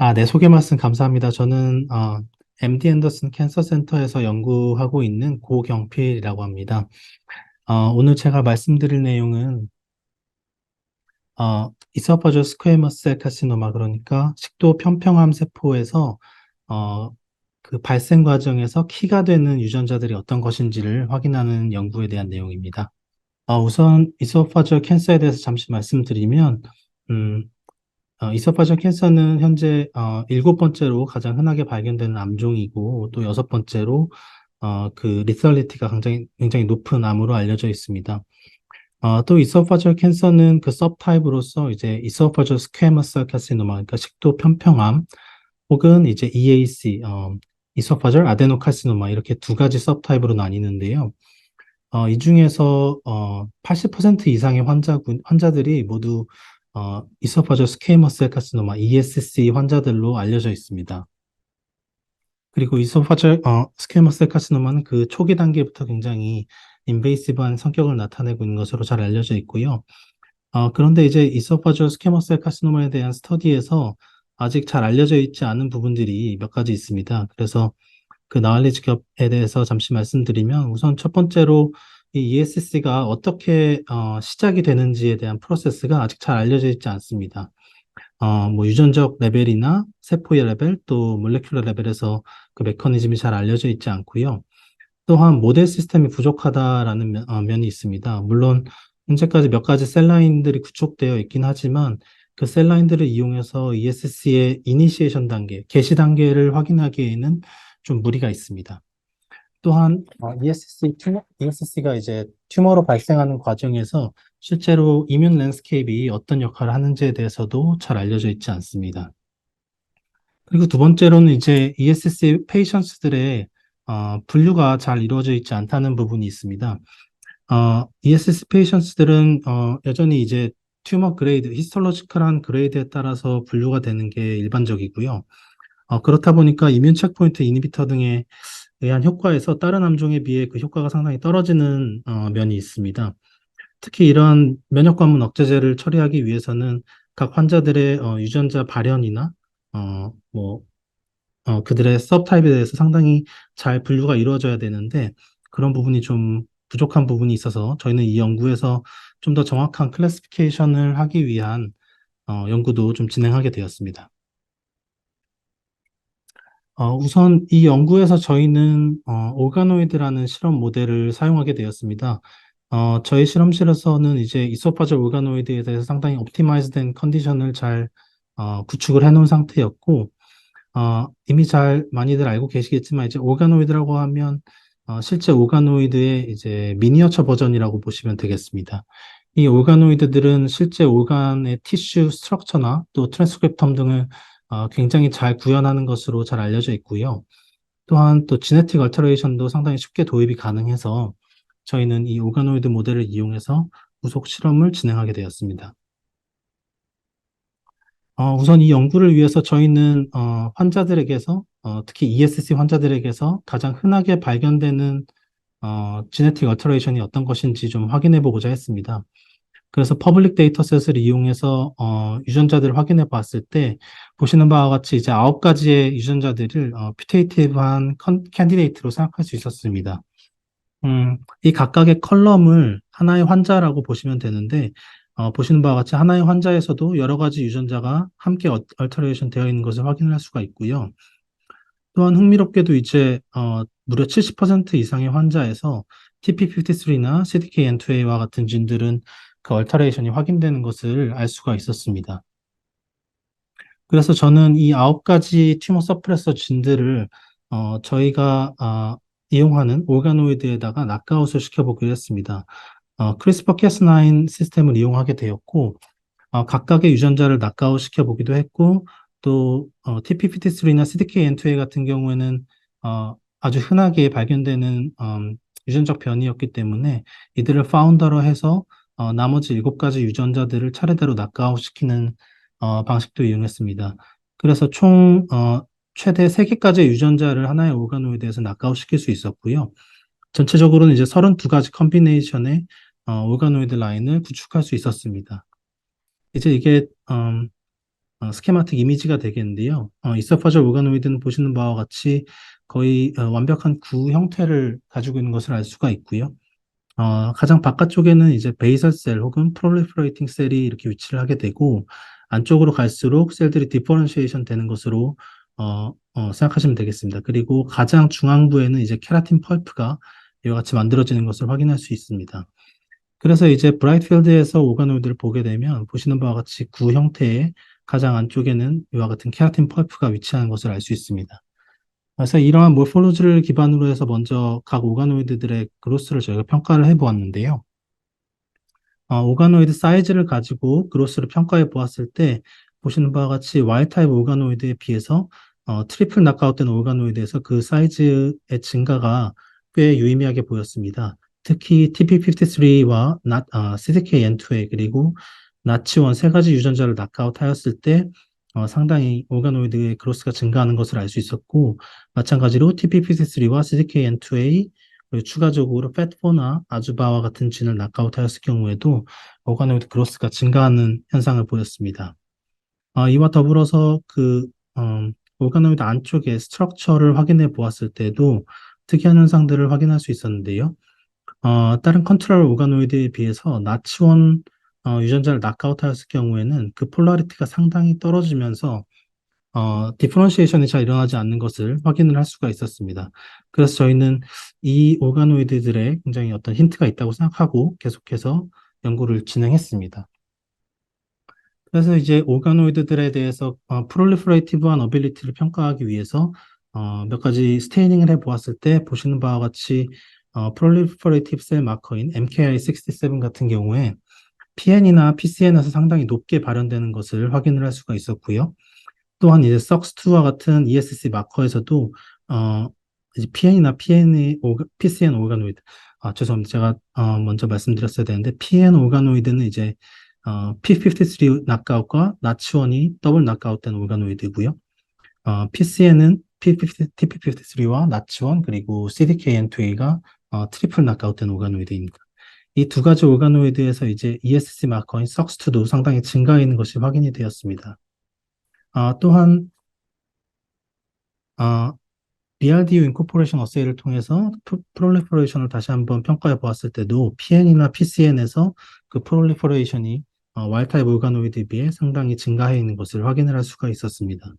아, 네, 소개 말씀 감사합니다. 저는 어, MD 앤더슨 캔서 센터에서 연구하고 있는 고경필이라고 합니다. 어, 오늘 제가 말씀드릴 내용은 어, 이소파저 스퀘어머스 셀 카시노마 그러니까 식도 편평암 세포에서 어, 그 발생 과정에서 키가 되는 유전자들이 어떤 것인지를 확인하는 연구에 대한 내용입니다. 어, 우선 이소파저 캔서에 대해서 잠시 말씀드리면 음, 어, 이소파저 캔서는 현재 어, 일곱 번째로 가장 흔하게 발견되는 암종이고 또 여섯 번째로 어, 그 리설리티가 굉장히, 굉장히 높은 암으로 알려져 있습니다. 어, 또 이소파저 캔서는 그 서브타입으로서 이제 이소파저 스퀘머스 카시노마 그러니까 식도 편평암 혹은 이제 EAC 어, 이소파저 아데노카시노마 이렇게 두 가지 서브타입으로 나뉘는데요. 어, 이 중에서 어, 80% 이상의 환자 환자들이 모두 어, 이소파저 스퀘이머스 셀 카시노마 ESC 환자들로 알려져 있습니다. 그리고 이소파저 어, 스퀘이머스 셀 카시노마는 그 초기 단계부터 굉장히 인베이시브한 성격을 나타내고 있는 것으로 잘 알려져 있고요. 어, 그런데 이제 이소파저 스퀘이머스 셀 카시노마에 대한 스터디에서 아직 잘 알려져 있지 않은 부분들이 몇 가지 있습니다. 그래서 그 나얼리지 겹에 대해서 잠시 말씀드리면 우선 첫 번째로 이 ESC가 어떻게 어, 시작이 되는지에 대한 프로세스가 아직 잘 알려져 있지 않습니다. 어, 뭐 유전적 레벨이나 세포의 레벨 또 몰레큘러 레벨에서 그 메커니즘이 잘 알려져 있지 않고요. 또한 모델 시스템이 부족하다라는 면, 어, 면이 있습니다. 물론 현재까지 몇 가지 셀라인들이 구축되어 있긴 하지만 그 셀라인들을 이용해서 ESC의 이니시에이션 단계, 개시 단계를 확인하기에는 좀 무리가 있습니다. 또한 어, ESC 튜머, ESC가 이제 튜머로 발생하는 과정에서 실제로 이뮨 랜스케이프이 어떤 역할을 하는지에 대해서도 잘 알려져 있지 않습니다. 그리고 두 번째로는 이제 ESC 페이션스들의 어, 분류가 잘 이루어져 있지 않다는 부분이 있습니다. 어, ESC 페이션스들은 어, 여전히 이제 튜머 그레이드, 히스톨로지컬한 그레이드에 따라서 분류가 되는 게 일반적이고요. 어, 그렇다 보니까 이뮨 체크포인트 이니비터 등의 의한 효과에서 다른 암종에 비해 그 효과가 상당히 떨어지는 어, 면이 있습니다. 특히 이런 면역 관문 억제제를 처리하기 위해서는 각 환자들의 어, 유전자 발현이나 어, 뭐 어, 그들의 서브타입에 대해서 상당히 잘 분류가 이루어져야 되는데 그런 부분이 좀 부족한 부분이 있어서 저희는 이 연구에서 좀 더 정확한 클래시피케이션을 하기 위한 어, 연구도 좀 진행하게 되었습니다. 어, 우선 이 연구에서 저희는 어, 오가노이드라는 실험 모델을 사용하게 되었습니다. 어, 저희 실험실에서는 이제 이소파절 오가노이드에 대해서 상당히 옵티마이즈된 컨디션을 잘 어, 구축을 해놓은 상태였고 어, 이미 잘 많이들 알고 계시겠지만 이제 오가노이드라고 하면 어, 실제 오가노이드의 이제 미니어처 버전이라고 보시면 되겠습니다. 이 오가노이드들은 실제 오간의 티슈 스트럭처나 또 트랜스크립텀 등을 어, 굉장히 잘 구현하는 것으로 잘 알려져 있고요. 또한 또 지네틱 얼터레이션도 상당히 쉽게 도입이 가능해서 저희는 이 오가노이드 모델을 이용해서 후속 실험을 진행하게 되었습니다. 어, 우선 이 연구를 위해서 저희는 어, 환자들에게서 어, 특히 ESC 환자들에게서 가장 흔하게 발견되는 어, 지네틱 얼터레이션이 어떤 것인지 좀 확인해 보고자 했습니다. 그래서 퍼블릭 데이터셋을 이용해서 어, 유전자들을 확인해 봤을 때 보시는 바와 같이 이제 아홉 가지의 유전자들을 어, 퓨테이티브한 캔디데이트로 생각할 수 있었습니다. 음, 이 각각의 컬럼을 하나의 환자라고 보시면 되는데 어, 보시는 바와 같이 하나의 환자에서도 여러 가지 유전자가 함께 얼터레이션 되어 있는 것을 확인할 수가 있고요. 또한 흥미롭게도 이제 어, 무려 70% 이상의 환자에서 TP53나 CDKN2A와 같은 진들은 그 얼터레이션이 확인되는 것을 알 수가 있었습니다. 그래서 저는 이 아홉 가지 튜머 서프레서 진들을 어, 저희가 어, 이용하는 오가노이드에다가 낙아웃을 시켜보기로 했습니다. 어, 크리스퍼 캐스9 시스템을 이용하게 되었고 어, 각각의 유전자를 낙아웃 시켜보기도 했고 또 어, TP53나 CDKN2A 같은 경우에는 어, 아주 흔하게 발견되는 음, 유전적 변이였기 때문에 이들을 파운더로 해서 어, 나머지 일곱 가지 유전자들을 차례대로 낙아웃 시키는 어, 방식도 이용했습니다. 그래서 총 어, 최대 세개까지의 유전자를 하나의 오가노이드에서 낙아웃 시킬 수 있었고요. 전체적으로는 이제 32가지 컨비네이션의 어, 오가노이드 라인을 구축할 수 있었습니다. 이제 이게 음, 어, 스케마틱 이미지가 되겠는데요. 어, 이서파절 오가노이드는 보시는 바와 같이 거의 어, 완벽한 구 형태를 가지고 있는 것을 알 수가 있고요. 어, 가장 바깥쪽에는 이제 베이설 셀 혹은 프롤리퍼레이팅 셀이 이렇게 위치를 하게 되고 안쪽으로 갈수록 셀들이 디퍼런시에이션 되는 것으로 어, 어, 생각하시면 되겠습니다. 그리고 가장 중앙부에는 이제 케라틴 펄프가 이와 같이 만들어지는 것을 확인할 수 있습니다. 그래서 이제 브라이트필드에서 오가노이드를 보게 되면 보시는 바와 같이 구 형태의 가장 안쪽에는 이와 같은 케라틴 펄프가 위치하는 것을 알 수 있습니다. 그래서 이러한 모폴로지를 기반으로 해서 먼저 각 오가노이드들의 그로스를 저희가 평가를 해 보았는데요. 어, 오가노이드 사이즈를 가지고 그로스를 평가해 보았을 때 보시는 바와 같이 와일 타입 오가노이드에 비해서 어, 트리플 낙아웃된 오가노이드에서 그 사이즈의 증가가 꽤 유의미하게 보였습니다. 특히 TP53와 어, CDKN2A 그리고 나치원 세 가지 유전자를 낙아웃 하였을 때 어, 상당히 오가노이드의 그로스가 증가하는 것을 알 수 있었고 마찬가지로 TP53와 CDKN2A 그리고 추가적으로 팻4나 아주바와 같은 진을 낙아웃하였을 경우에도 오가노이드 그로스가 증가하는 현상을 보였습니다. 어, 이와 더불어서 그 음, 오가노이드 안쪽의 스트럭처를 확인해 보았을 때도 특이한 현상들을 확인할 수 있었는데요. 어, 다른 컨트롤 오가노이드에 비해서 나치원 어, 유전자를 낙아웃하였을 경우에는 그 폴라리티가 상당히 떨어지면서 어, 디퍼런시에이션이 잘 일어나지 않는 것을 확인을 할 수가 있었습니다. 그래서 저희는 이 오가노이드들의 굉장히 어떤 힌트가 있다고 생각하고 계속해서 연구를 진행했습니다. 그래서 이제 오가노이드들에 대해서 어, 프롤리퍼레이티브한 어빌리티를 평가하기 위해서 어, 몇 가지 스테이닝을 해보았을 때 보시는 바와 같이 어, 프롤리퍼레이티브 셀 마커인 MKI67 같은 경우에 PN이나 PCN에서 상당히 높게 발현되는 것을 확인을 할 수가 있었고요. 또한 이제 SOX2와 같은 ESC 마커에서도 어, PN이나 오가, PCN 오가노이드 아, 죄송합니다. 제가 어, 먼저 말씀드렸어야 되는데 PN 오가노이드는 이제 어, P53 낙아웃과 나치원이 더블 낙아웃된 오가노이드고요. 어, PCN은 P50, TP53와 나치원 그리고 CDKN2A가 어, 트리플 낙아웃된 오가노이드입니다. 이 두 가지 오가노이드에서 이제 ESC 마커인 SOX2도 상당히 증가해 있는 것이 확인이 되었습니다. 아, 또한 아, BRDU 인코포레이션 어세이를 통해서 프롤리퍼레이션을 다시 한번 평가해 보았을 때도 PN이나 PCN에서 그 프롤리퍼레이션이 어, 와일타입 오가노이드에 비해 상당히 증가해 있는 것을 확인을 할 수가 있었습니다.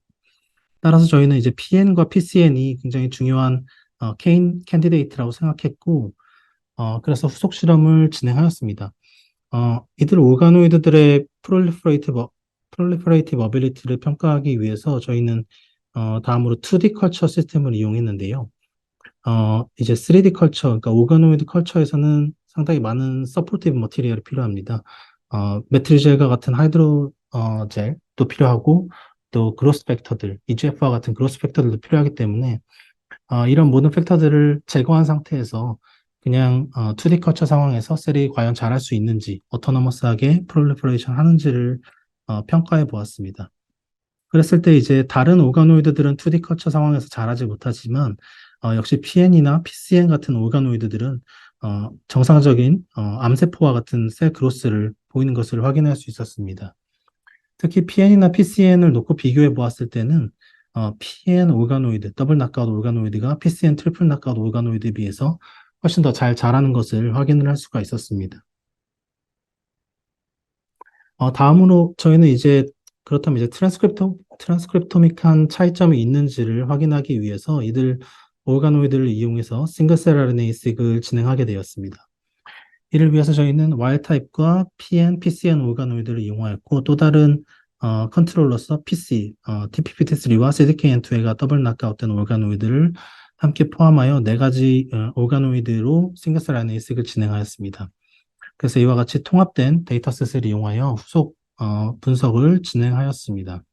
따라서 저희는 이제 PN과 PCN이 굉장히 중요한 어, 케인 캔디데이트라고 생각했고 어, 그래서 후속 실험을 진행하였습니다. 어, 이들 오가노이드들의 프롤리퍼레이티브 프롤리퍼레이티브 어빌리티를 평가하기 위해서 저희는 어, 다음으로 2D 컬처 시스템을 이용했는데요. 어, 이제 3D 컬처, 그러니까 오가노이드 컬처에서는 상당히 많은 서포티브 머티리얼이 필요합니다. 어, 메트리젤과 같은 하이드로 어, 젤도 필요하고 또 그로스 팩터들, EGF와 같은 그로스 팩터들도 필요하기 때문에 어, 이런 모든 팩터들을 제거한 상태에서 그냥 어, 2D 컬처 상황에서 셀이 과연 잘할 수 있는지, 어토너머스하게 프롤리퍼레이션 하는지를 어, 평가해 보았습니다. 그랬을 때 이제 다른 오가노이드들은 2D 컬처 상황에서 잘하지 못하지만 어, 역시 PN이나 PCN 같은 오가노이드들은 어, 정상적인 어, 암세포와 같은 셀 그로스를 보이는 것을 확인할 수 있었습니다. 특히 PN이나 PCN을 놓고 비교해 보았을 때는 어, PN 오가노이드, 더블 낙아웃 오가노이드가 PCN 트리플 낙아웃 오가노이드에 비해서 훨씬 더 잘 자라는 것을 확인을 할 수가 있었습니다. 어, 다음으로 저희는 이제 그렇다면 이제 트랜스크립토, 트랜스크립토믹한 차이점이 있는지를 확인하기 위해서 이들 오가노이드를 이용해서 싱글셀 RNA-seq을 진행하게 되었습니다. 이를 위해서 저희는 와일 타입과 PN, PCN 오가노이드를 이용하였고 또 다른 어, 컨트롤러서 PC, 어, TPP-3와 CDKN2가 더블 낙아웃된 오가노이드를 함께 포함하여 네 가지 어, 오가노이드로 싱글셀 RNA-seq을 진행하였습니다. 그래서 이와 같이 통합된 데이터셋을 이용하여 후속 어, 분석을 진행하였습니다.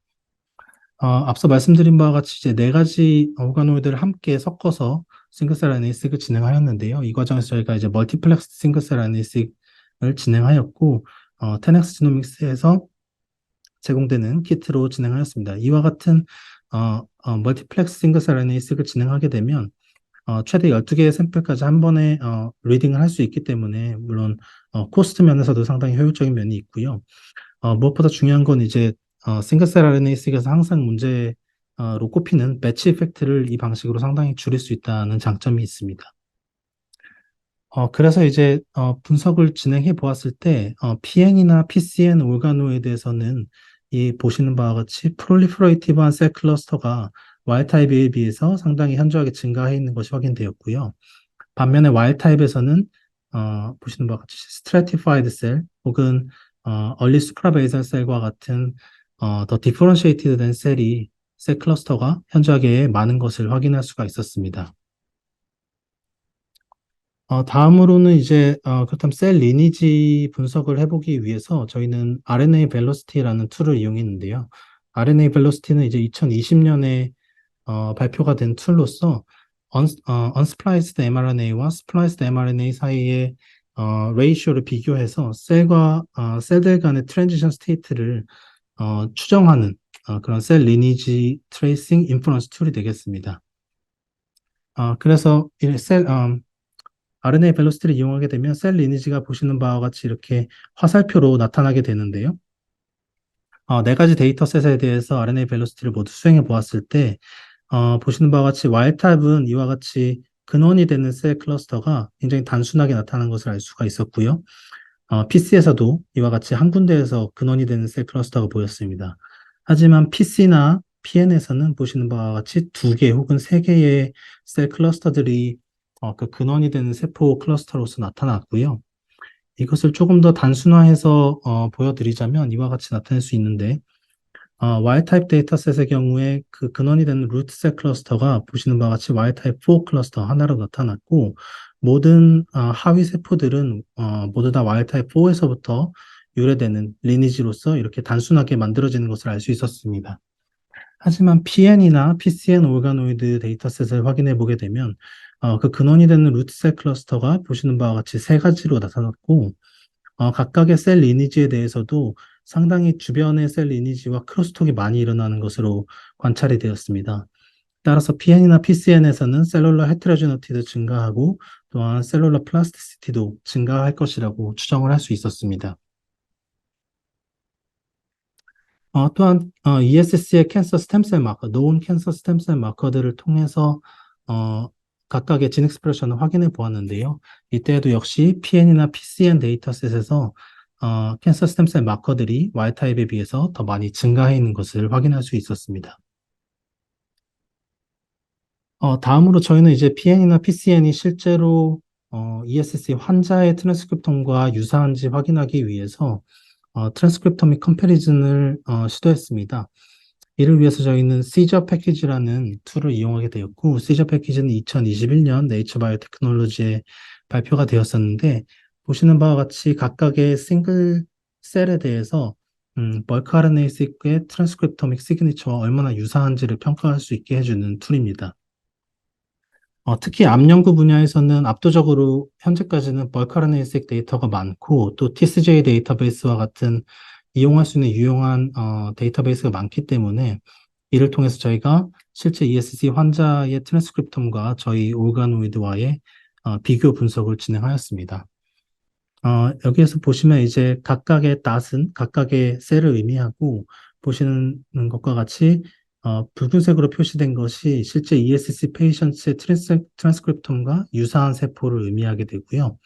어, 앞서 말씀드린 바와 같이 이제 네 가지 오가노이드를 함께 섞어서 싱글셀 RNA-seq을 진행하였는데요. 이 과정에서 저희가 이제 멀티플렉스 싱글셀 RNA-seq을 진행하였고 어, 테넥스 지노믹스에서 제공되는 키트로 진행하였습니다. 이와 같은 어, 어, 멀티플렉스 싱글셀 RNA-seq을 진행하게 되면 어, 최대 12개의 샘플까지 한 번에 어, 리딩을 할 수 있기 때문에 물론 어, 코스트 면에서도 상당히 효율적인 면이 있고요. 어, 무엇보다 중요한 건 이제 어, 싱글셀 RNA-seq에서 항상 문제로 꼽히는 매치 이펙트를 이 방식으로 상당히 줄일 수 있다는 장점이 있습니다. 어, 그래서 이제 어, 분석을 진행해 보았을 때 어, PN이나 PCN 올가노에 대해서는 이 보시는 바와 같이 프롤리퍼레이티브한 셀 클러스터가 와일 타입에 비해서 상당히 현저하게 증가해 있는 것이 확인되었고요. 반면에 와일 타입에서는 어, 보시는 바와 같이 스트래티파이드 셀 혹은 어, 얼리 수프라베이설 셀과 같은 어, 더 디퍼런시에이티드 된 셀이 셀 클러스터가 현저하게 많은 것을 확인할 수가 있었습니다. 어, 다음으로는 이제 어, 그렇다면 셀 리니지 분석을 해보기 위해서 저희는 RNA 벨로시티라는 툴을 이용했는데요. RNA 벨로시티는 이제 2020년에 어, 발표가 된 툴로서 언, 어, unspliced mRNA와 spliced mRNA 사이의 어, 레이쇼를 비교해서 셀과 어, 셀들 간의 트랜지션 스테이트를 어, 추정하는 어, 그런 셀 리니지 트레이싱 인프런스 툴이 되겠습니다. 어, 그래서 이 셀, 음, RNA 벨로시티를 이용하게 되면 셀 리니지가 보시는 바와 같이 이렇게 화살표로 나타나게 되는데요. 어, 네 가지 데이터셋에 대해서 RNA 벨로시티를 모두 수행해 보았을 때 어, 보시는 바와 같이 와일 타입은 이와 같이 근원이 되는 셀 클러스터가 굉장히 단순하게 나타나는 것을 알 수가 있었고요. 어, PC에서도 이와 같이 한 군데에서 근원이 되는 셀 클러스터가 보였습니다. 하지만 PC나 PN에서는 보시는 바와 같이 두 개 혹은 세 개의 셀 클러스터들이 어, 그 근원이 되는 세포 클러스터로서 나타났고요. 이것을 조금 더 단순화해서 어, 보여드리자면 이와 같이 나타낼 수 있는데 어, Y타입 데이터셋의 경우에 그 근원이 되는 루트셀 클러스터가 보시는 바와 같이 Y타입 4 클러스터 하나로 나타났고 모든 어, 하위 세포들은 어, 모두 다 Y타입 4에서부터 유래되는 리니지로서 이렇게 단순하게 만들어지는 것을 알 수 있었습니다. 하지만 PN이나 PCN 올가노이드 데이터셋을 확인해 보게 되면 어, 그 근원이 되는 루트셀 클러스터가 보시는 바와 같이 세 가지로 나타났고 어, 각각의 셀 리니지에 대해서도 상당히 주변의 셀 리니지와 크로스톡이 많이 일어나는 것으로 관찰이 되었습니다. 따라서 PN이나 PCN에서는 셀룰러 헤트로지너티도 증가하고 또한 셀룰러 플라스티시티도 증가할 것이라고 추정을 할 수 있었습니다. 어, 또한 어, ESS의 캔서 스템셀 마커, 노온 캔서 스템셀 마커들을 통해서 어, 각각의 진 익스프레션을 확인해 보았는데요. 이때에도 역시 PN이나 PCN 데이터셋에서 어, 캔서 스템셀 마커들이 Y타입에 비해서 더 많이 증가해 있는 것을 확인할 수 있었습니다. 어, 다음으로 저희는 이제 PN이나 PCN이 실제로 어, ESS 환자의 트랜스크립톰과 유사한지 확인하기 위해서 어, 트랜스크립토믹 컴패리즌을 어, 시도했습니다. 이를 위해서 저희는 시저 패키지라는 툴을 이용하게 되었고, 시저 패키지는 2021년 네이처 바이오테크놀로지에 발표가 되었었는데, 보시는 바와 같이 각각의 싱글 셀에 대해서 음, 벌크 RNA-seq의 트랜스크립토믹 시그니처와 얼마나 유사한지를 평가할 수 있게 해주는 툴입니다. 어, 특히 암 연구 분야에서는 압도적으로 현재까지는 벌크 RNA-seq 데이터가 많고 또 TCJ 데이터베이스와 같은 이용할 수 있는 유용한 어, 데이터베이스가 많기 때문에 이를 통해서 저희가 실제 ESC 환자의 트랜스크립톰과 저희 올가노이드와의 어, 비교 분석을 진행하였습니다. 어, 여기에서 보시면 이제 각각의 닷은 각각의 셀을 의미하고 보시는 것과 같이 어, 붉은색으로 표시된 것이 실제 ESC 페이션트의 트랜스, 트랜스크립톰과 유사한 세포를 의미하게 되고요.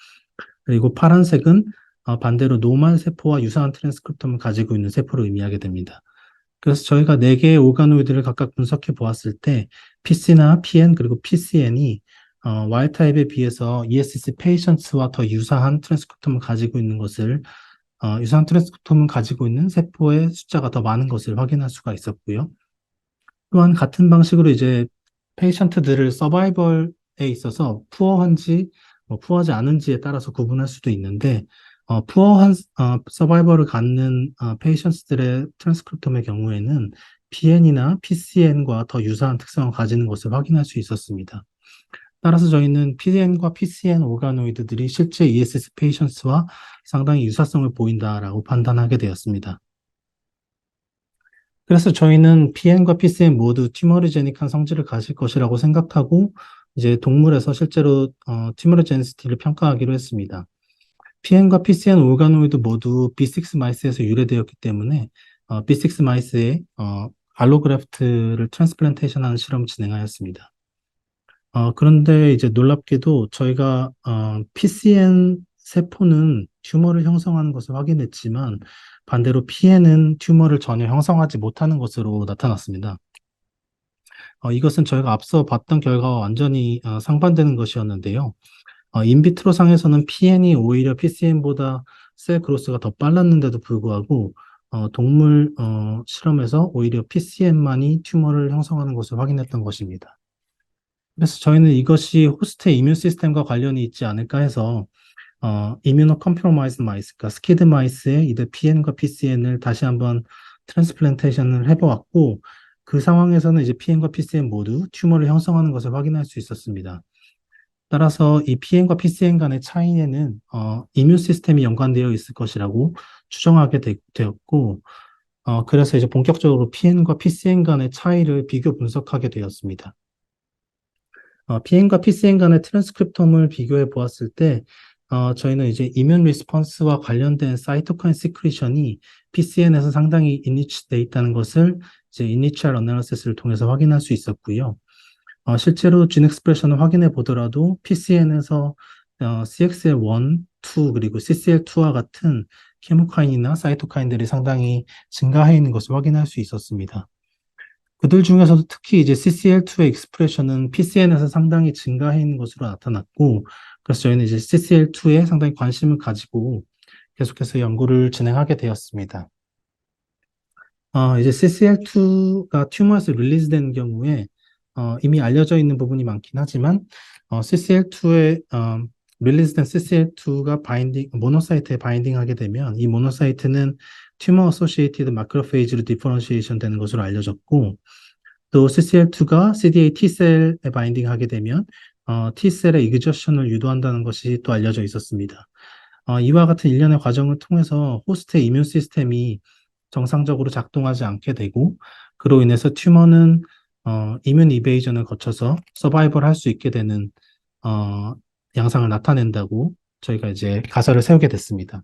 그리고 파란색은 어, 반대로 노말 세포와 유사한 트랜스크립톰을 가지고 있는 세포를 의미하게 됩니다. 그래서 저희가 네 개의 오가노이드를 각각 분석해 보았을 때 PC나 PN 그리고 PCN이 어, 와일 타입에 비해서 ESC 페이션츠와 더 유사한 트랜스크립톰을 가지고 있는 것을 어, 유사한 트랜스크립톰을 가지고 있는 세포의 숫자가 더 많은 것을 확인할 수가 있었고요. 또한 같은 방식으로 이제 페이션트들을 서바이벌에 있어서 푸어한지 뭐 푸어하지 않은지에 따라서 구분할 수도 있는데 어, 푸어한 어, 서바이벌을 갖는 어, 페이션스들의 트랜스크립톰의 경우에는 PN이나 PCN과 더 유사한 특성을 가지는 것을 확인할 수 있었습니다. 따라서 저희는 PN과 PCN 오가노이드들이 실제 ESS 페이션스와 상당히 유사성을 보인다라고 판단하게 되었습니다. 그래서 저희는 PN과 PCN 모두 튜머리제닉한 성질을 가질 것이라고 생각하고 이제 동물에서 실제로 어, 튜머리제니시티를 평가하기로 했습니다. PN과 PCN 오가노이드 모두 B6 마이스에서 유래되었기 때문에 어, B6 마이스의 어, 알로그래프트를 트랜스플란테이션 하는 실험을 진행하였습니다. 어, 그런데 이제 놀랍게도 저희가 어, PCN 세포는 튜머를 형성하는 것을 확인했지만 반대로 PN은 튜머를 전혀 형성하지 못하는 것으로 나타났습니다. 어, 이것은 저희가 앞서 봤던 결과와 완전히 어, 상반되는 것이었는데요. 어, 인비트로 상에서는 PN이 오히려 PCN보다 셀 그로스가 더 빨랐는데도 불구하고 어, 동물 어, 실험에서 오히려 PCN만이 튜머를 형성하는 것을 확인했던 것입니다. 그래서 저희는 이것이 호스트의 이뮤 시스템과 관련이 있지 않을까 해서 어, 이뮤노 컴프로마이즈 마이스, 그러니까 스키드 마이스의 이들 PN과 PCN을 다시 한번 트랜스플란테이션을 해보았고 그 상황에서는 이제 PN과 PCN 모두 튜머를 형성하는 것을 확인할 수 있었습니다. 따라서 이 PN과 PCN 간의 차이에는 어, 이뮤 시스템이 연관되어 있을 것이라고 추정하게 되, 었고 어, 그래서 이제 본격적으로 PN과 PCN 간의 차이를 비교 분석하게 되었습니다. 어, PN과 PCN 간의 트랜스크립톰을 비교해 보았을 때 어, 저희는 이제 이면 리스폰스와 관련된 사이토카인 시크리션이 PCN에서 상당히 인니치돼 있다는 것을 이제 이니치얼 어널리시스를 통해서 확인할 수 있었고요. 어, 실제로 진 익스프레션을 확인해 보더라도 PCN에서 어, CXL1, 2 그리고 CCL2와 같은 케모카인이나 사이토카인들이 상당히 증가해 있는 것을 확인할 수 있었습니다. 그들 중에서도 특히 이제 CCL2의 익스프레션은 PCN에서 상당히 증가해 있는 것으로 나타났고, 그래서 저희는 이제 CCL2에 상당히 관심을 가지고 계속해서 연구를 진행하게 되었습니다. 어, 이제 CCL2가 튜머에서 릴리즈되는 경우에 어, 이미 알려져 있는 부분이 많긴 하지만 어, CCL2의 어, 릴리즈된 CCL2가 바인딩 모노사이트에 바인딩하게 되면 이 모노사이트는 튜머 어소시에이티드 마크로페이지로 디퍼런시에이션 되는 것으로 알려졌고 또 CCL2가 CD8 T셀에 바인딩하게 되면 어, T셀의 이그저션을 유도한다는 것이 또 알려져 있었습니다. 어, 이와 같은 일련의 과정을 통해서 호스트의 이뮨 시스템이 정상적으로 작동하지 않게 되고 그로 인해서 튜머는 어, 이뮨 이베이전을 거쳐서 서바이벌 할 수 있게 되는 어, 양상을 나타낸다고 저희가 이제 가설을 세우게 됐습니다.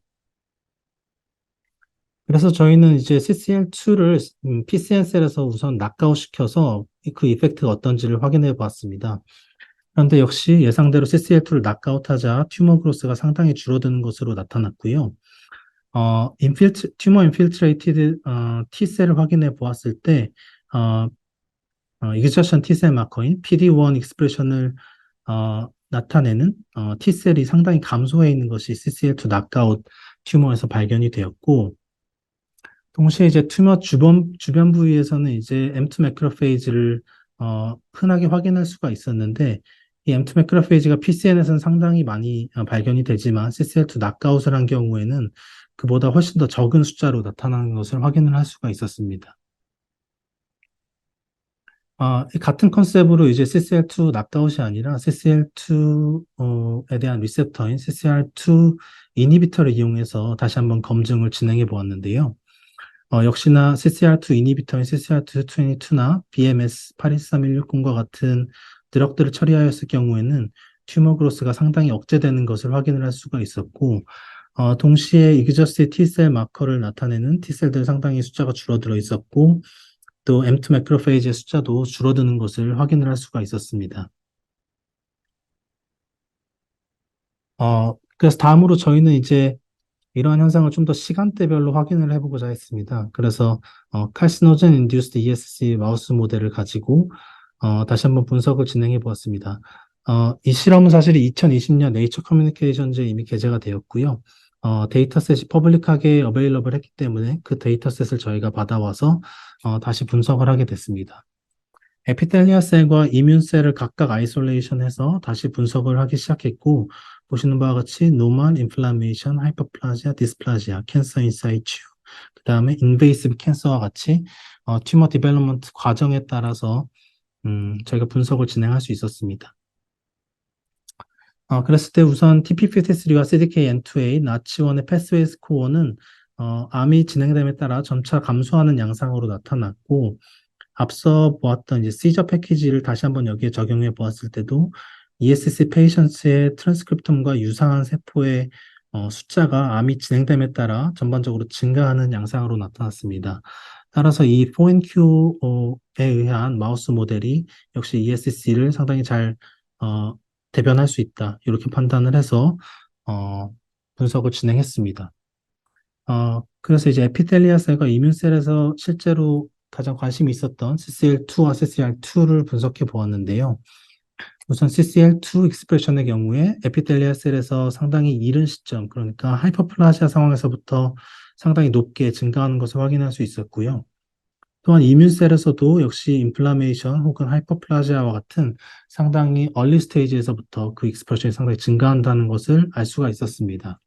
그래서 저희는 이제 CCL2를 PCN셀에서 우선 낙가웃 시켜서 그 이펙트가 어떤지를 확인해 보았습니다. 그런데 역시 예상대로 CCL2를 낙가웃하자 튜머 그로스가 상당히 줄어드는 것으로 나타났고요. 어, 인필트, 튜머 인필트레이티드 어, T셀을 확인해 보았을 때 어, 어, 이그저션 T셀 마커인 PD1 익스프레션을 어, 나타내는 어, T셀이 상당히 감소해 있는 것이 CCL2 낙가웃 튜머에서 발견이 되었고 동시에 이제 튜머 주변, 주변 부위에서는 이제 M2 매크로페이지를 어, 흔하게 확인할 수가 있었는데 이 M2 매크로페이지가 PCN에서는 상당히 많이 어, 발견이 되지만 CCL2 낙가웃을 한 경우에는 그보다 훨씬 더 적은 숫자로 나타나는 것을 확인을 할 수가 있었습니다. 아, 같은 컨셉으로 이제 CCL2 낙가웃이 아니라 CCL2에 대한 리셉터인 CCR2 이니비터를 이용해서 다시 한번 검증을 진행해 보았는데요. 어, 역시나 CCR2 이니비터인 CCR222나 BMS 81316과 같은 드럭들을 처리하였을 경우에는 튜머 그로스가 상당히 억제되는 것을 확인을 할 수가 있었고 어, 동시에 이그저스의 T셀 마커를 나타내는 T셀들 상당히 숫자가 줄어들어 있었고 또 M2 매크로페이지의 숫자도 줄어드는 것을 확인을 할 수가 있었습니다. 어, 그래서 다음으로 저희는 이제 이러한 현상을 좀 더 시간대별로 확인을 해보고자 했습니다. 그래서 어, 칼시노젠 인듀스드 ESC 마우스 모델을 가지고 어, 다시 한번 분석을 진행해 보았습니다. 어, 이 실험은 사실 2020년 네이처 커뮤니케이션즈에 이미 게재가 되었고요. 어, 데이터셋이 퍼블릭하게 어베일러블 했기 때문에 그 데이터셋을 저희가 받아와서 어, 다시 분석을 하게 됐습니다. 에피텔리아 셀과 이뮨 셀을 각각 아이솔레이션 해서 다시 분석을 하기 시작했고 보시는 바와 같이 노멀, 인플라메이션, 하이퍼플라지아, 디스플라지아, 캔서 인사이츄 그 다음에 인베이시브 캔서와 같이 어, 튜머 디벨롭먼트 과정에 따라서 음, 저희가 분석을 진행할 수 있었습니다. 어, 그랬을 때 우선 TP53와 CDKN2A, 나치원의 패스웨이 스코어는 어, 암이 진행됨에 따라 점차 감소하는 양상으로 나타났고 앞서 보았던 이제 시저 패키지를 다시 한번 여기에 적용해 보았을 때도 ESC 페이션스의 트랜스크립톰과 유사한 세포의 어, 숫자가 암이 진행됨에 따라 전반적으로 증가하는 양상으로 나타났습니다. 따라서 이 4NQ에 의한 마우스 모델이 역시 ESC를 상당히 잘 어, 대변할 수 있다. 이렇게 판단을 해서 어, 분석을 진행했습니다. 어, 그래서 이제 에피텔리아셀과 이뮨셀에서 실제로 가장 관심이 있었던 CCL2와 CCR2를 분석해 보았는데요. 우선 CCL2 익스프레션의 경우에 에피텔리아 셀에서 상당히 이른 시점, 그러니까 하이퍼플라시아 상황에서부터 상당히 높게 증가하는 것을 확인할 수 있었고요. 또한 이뮨셀에서도 역시 인플라메이션 혹은 하이퍼플라시아와 같은 상당히 얼리 스테이지에서부터 그 익스프레션이 상당히 증가한다는 것을 알 수가 있었습니다.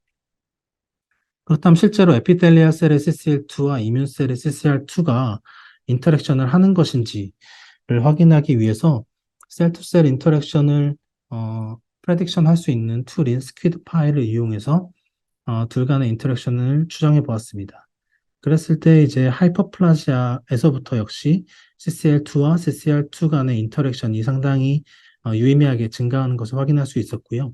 그렇다면 실제로 에피텔리아 셀의 CCL2와 이뮨셀의 CCR2가 인터랙션을 하는 것인지를 확인하기 위해서 셀투셀 인터랙션을 어, 프레딕션 할 수 있는 툴인 스퀴드 파일을 이용해서 어, 둘 간의 인터랙션을 추정해 보았습니다. 그랬을 때 이제 하이퍼플라시아에서부터 역시 CCL2와 CCR2 간의 인터랙션이 상당히 어, 유의미하게 증가하는 것을 확인할 수 있었고요.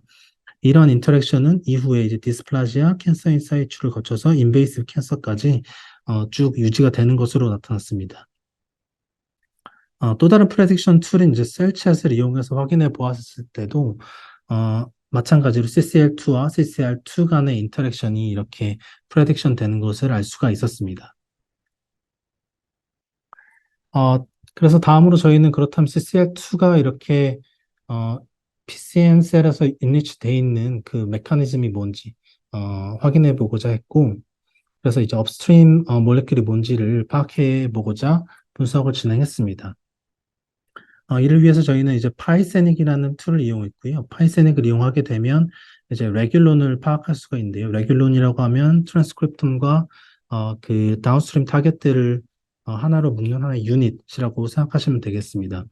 이러한 인터랙션은 이후에 이제 디스플라시아, 캔서 인사이트를 거쳐서 인베이스 캔서까지 어, 쭉 유지가 되는 것으로 나타났습니다. 어, 또 다른 프레딕션 툴인 이제 셀챗을 이용해서 확인해 보았을 때도 어, 마찬가지로 CCL2와 CCR2 간의 인터랙션이 이렇게 프레딕션 되는 것을 알 수가 있었습니다. 어, 그래서 다음으로 저희는 그렇다면 CCL2가 이렇게 어, PCN 셀에서 인리치 돼 있는 그 메커니즘이 뭔지 어, 확인해 보고자 했고 그래서 이제 업스트림 어, 몰레큘이 뭔지를 파악해 보고자 분석을 진행했습니다. 어, 이를 위해서 저희는 이제 파이세닉이라는 툴을 이용했고요. 파이세닉을 이용하게 되면 이제 레귤론을 파악할 수가 있는데요. 레귤론이라고 하면 트랜스크립텀과 어, 그 다운스트림 타겟들을 어, 하나로 묶는 하나의 유닛이라고 생각하시면 되겠습니다.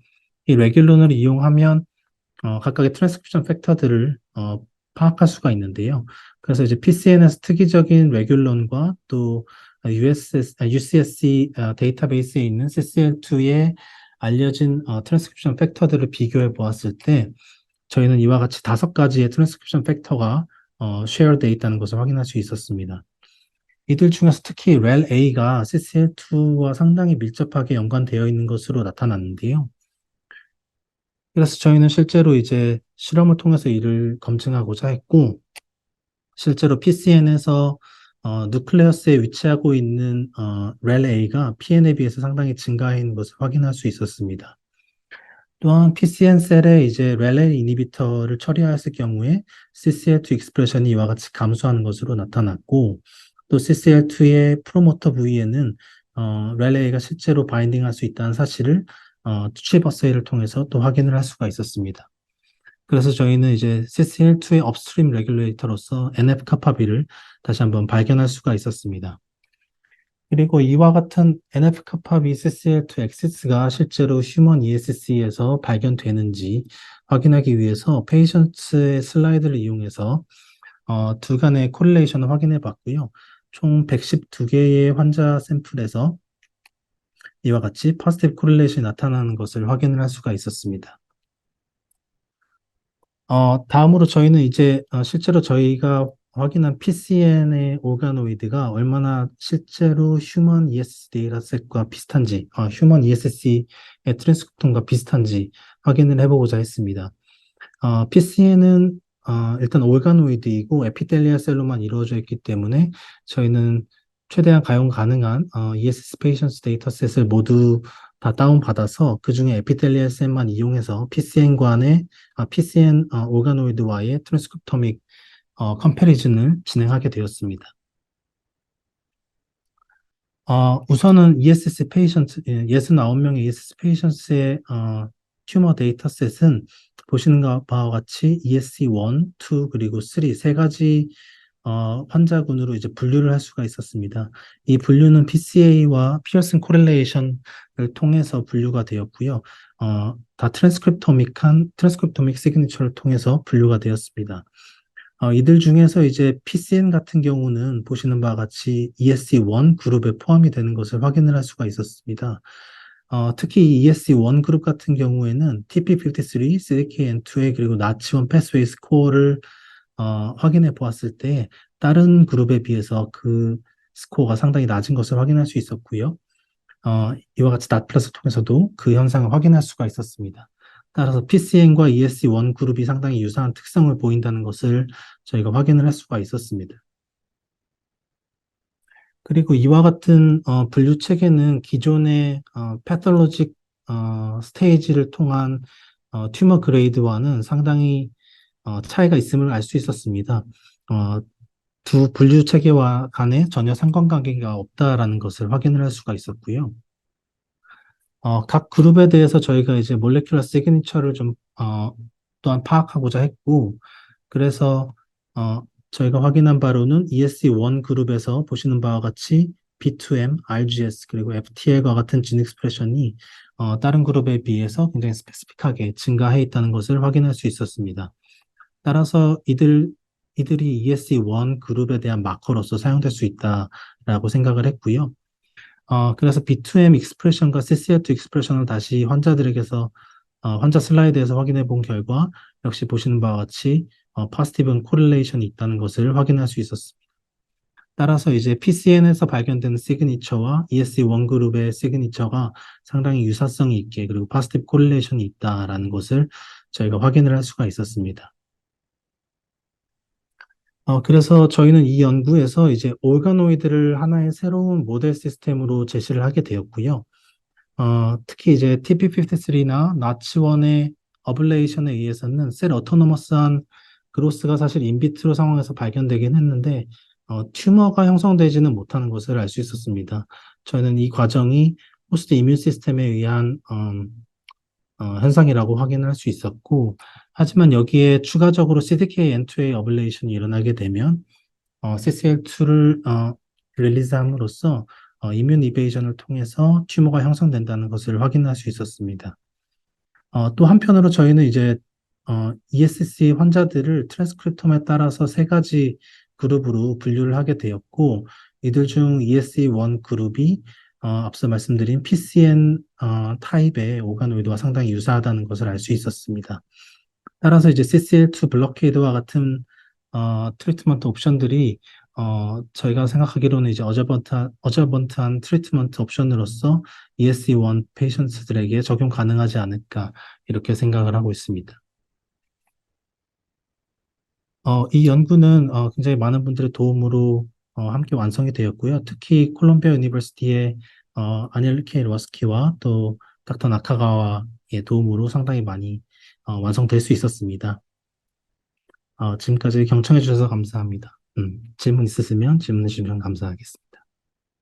이 레귤론을 이용하면 어, 각각의 트랜스크립션 팩터들을 어, 파악할 수가 있는데요. 그래서 이제 PCN에서 특이적인 레귤론과 또 USS, UCSC 어, 데이터베이스에 있는 CCL2의 알려진 어, 트랜스크립션 팩터들을 비교해 보았을 때 저희는 이와 같이 다섯 가지의 트랜스크립션 팩터가 어, 쉐어되어 있다는 것을 확인할 수 있었습니다. 이들 중에서 특히 REL-A가 CCL2와 상당히 밀접하게 연관되어 있는 것으로 나타났는데요. 그래서 저희는 실제로 이제 실험을 통해서 이를 검증하고자 했고, 실제로 PCN에서 어, 누클레어스에 위치하고 있는 어, REL-A가 PN에 비해서 상당히 증가한 것을 확인할 수 있었습니다. 또한 PCN 셀에 이제 REL-A 이니비터를 처리하였을 경우에 CCL2 익스프레션이 이와 같이 감소하는 것으로 나타났고 또 CCL2의 프로모터 부위에는 어, REL-A가 실제로 바인딩할 수 있다는 사실을 어, 투치버스웨이를 통해서 또 확인을 할 수가 있었습니다. 그래서 저희는 이제 CCL2의 업스트림 레귤레이터로서 NF-카파비를 다시 한번 발견할 수가 있었습니다. 그리고 이와 같은 NF-카파비 CCL2 엑시스가 실제로 휴먼 ESC에서 발견되는지 확인하기 위해서 페이션츠의 슬라이드를 이용해서 어, 두 간의 코릴레이션을 확인해 봤고요. 총 112개의 환자 샘플에서 이와 같이 퍼스티브 코릴레이션이 나타나는 것을 확인을 할 수가 있었습니다. 어, 다음으로 저희는 이제 어, 실제로 저희가 확인한 PCN의 오가노이드가 얼마나 실제로 휴먼 ESC 데이터셋과 비슷한지, 어, 휴먼 ESC의 트랜스크립톤과 비슷한지 확인을 해보고자 했습니다. 어, PCN은 어, 일단 올가노이드이고 에피텔리아 셀로만 이루어져 있기 때문에 저희는 최대한 가용 가능한 어, ESC 페이션스 데이터셋을 모두 다 다운받아서 그 중에 에피텔리아 셀만 이용해서 PCN과의 아, PCN 어, 오가노이드와의 트랜스크립토믹 어, 컴패리즌을 진행하게 되었습니다. 어, 우선은 ESS 페이션트, 69명의 ESS 페이션트의 어, 튜머 데이터셋은 보시는 바와 같이 ESC1, 2, 그리고 3, 세 가지 어, 환자군으로 이제 분류를 할 수가 있었습니다. 이 분류는 PCA와 피어슨 코렐레이션을 통해서 분류가 되었고요. 어, 다 트랜스크립토믹한 트랜스크립토믹 시그니처를 통해서 분류가 되었습니다. 어, 이들 중에서 이제 PCN 같은 경우는 보시는 바와 같이 ESC1 그룹에 포함이 되는 것을 확인을 할 수가 있었습니다. 어, 특히 ESC1 그룹 같은 경우에는 TP53, CDKN2에 그리고 나치원 패스웨이 스코어를 어, 확인해 보았을 때 다른 그룹에 비해서 그 스코어가 상당히 낮은 것을 확인할 수 있었고요. 어, 이와 같이 낫플러스 통해서도 그 현상을 확인할 수가 있었습니다. 따라서 PCN과 ESC1 그룹이 상당히 유사한 특성을 보인다는 것을 저희가 확인을 할 수가 있었습니다. 그리고 이와 같은 어, 분류 체계는 기존의 어, 패톨로직 어, 스테이지를 통한 어, 튜머 그레이드와는 상당히 어, 차이가 있음을 알 수 있었습니다. 어, 두 분류 체계와 간에 전혀 상관관계가 없다라는 것을 확인을 할 수가 있었고요. 어, 각 그룹에 대해서 저희가 이제 몰레큘러 시그니처를 좀 어, 또한 파악하고자 했고, 그래서 어, 저희가 확인한 바로는 ESC1 그룹에서 보시는 바와 같이 B2M, RGS 그리고 FTL과 같은 진 익스프레션이 어, 다른 그룹에 비해서 굉장히 스페시픽하게 증가해 있다는 것을 확인할 수 있었습니다. 따라서 이들 이들이 ESC1 그룹에 대한 마커로서 사용될 수 있다라고 생각을 했고요. 어, 그래서 B2M 익스프레션과 CCL2 익스프레션을 다시 환자들에게서 어, 환자 슬라이드에서 확인해 본 결과 역시 보시는 바와 같이 어, 파스티브한 코릴레이션이 있다는 것을 확인할 수 있었습니다. 따라서 이제 PCN에서 발견된 시그니처와 ESC1 그룹의 시그니처가 상당히 유사성이 있게 그리고 파스티브 코릴레이션이 있다라는 것을 저희가 확인을 할 수가 있었습니다. 어, 그래서 저희는 이 연구에서 이제 올가노이드를 하나의 새로운 모델 시스템으로 제시를 하게 되었고요. 어, 특히 이제 TP53나 나치1의 어블레이션에 의해서는 셀 어토노머스한 그로스가 사실 인비트로 상황에서 발견되긴 했는데 어, 튜머가 형성되지는 못하는 것을 알 수 있었습니다. 저희는 이 과정이 호스트 이뮨 시스템에 의한 음, 어, 현상이라고 확인할 수 있었고, 하지만 여기에 추가적으로 CDKN2의 어블레이션이 일어나게 되면 어, CCL2를 어, 릴리즈함으로써 어, 이뮨 이베이전을 통해서 튜머가 형성된다는 것을 확인할 수 있었습니다. 어, 또 한편으로 저희는 이제 어, ESC 환자들을 트랜스크립톰에 따라서 세 가지 그룹으로 분류를 하게 되었고, 이들 중 ESC1 그룹이 어, 앞서 말씀드린 PCN 어, 타입의 오가노이드와 상당히 유사하다는 것을 알 수 있었습니다. 따라서 이제 CCL2 블로케이드와 같은 어, 트리트먼트 옵션들이 어, 저희가 생각하기로는 이제 어저번트한, 트리트먼트 옵션으로서 ESC1 페이션트들에게 적용 가능하지 않을까 이렇게 생각을 하고 있습니다. 어, 이 연구는 어, 굉장히 많은 분들의 도움으로 어, 함께 완성이 되었고요. 특히 콜롬비아 유니버시티의 어, 아닐 케이 러스키와 또 닥터 나카가와의 도움으로 상당히 많이 어, 완성될 수 있었습니다. 어, 지금까지 경청해 주셔서 감사합니다. 음, 질문 있으시면 질문해 주시면 감사하겠습니다.